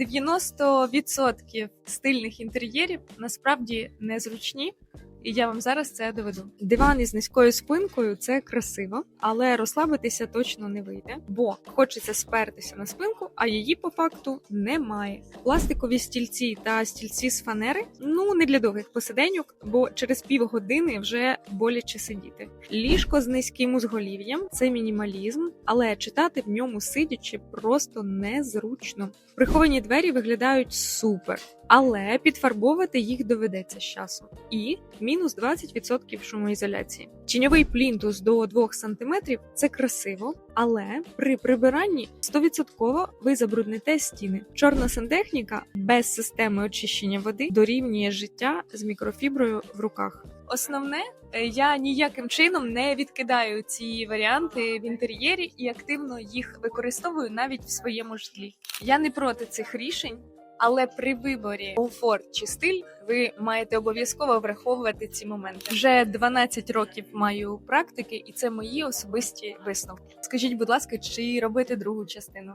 90% стильних інтер'єрів насправді незручні. І я вам зараз це доведу. Диван із низькою спинкою це красиво, але розслабитися точно не вийде, бо хочеться спертися на спинку, а її по факту немає. Пластикові стільці та стільці з фанери ну не для довгих посиденьок, бо через півгодини вже боляче сидіти. Ліжко з низьким узголів'ям це мінімалізм, але читати в ньому сидячи просто незручно. Приховані двері виглядають супер, але підфарбовувати їх доведеться з часом. І мінус 20% шумоізоляції. Тіньовий плінтус до 2 см – це красиво, але при прибиранні 100% ви забрудните стіни. Чорна сантехніка без системи очищення води дорівнює життя з мікрофіброю в руках. Основне, е, я ніяким чином не відкидаю ці варіанти в інтер'єрі і активно їх використовую навіть в своєму житлі. Я не проти цих рішень. Але при виборі комфорт чи стиль ви маєте обов'язково враховувати ці моменти. Вже 12 років маю практики, і це мої особисті висновки. Скажіть, будь ласка, чи робити другу частину?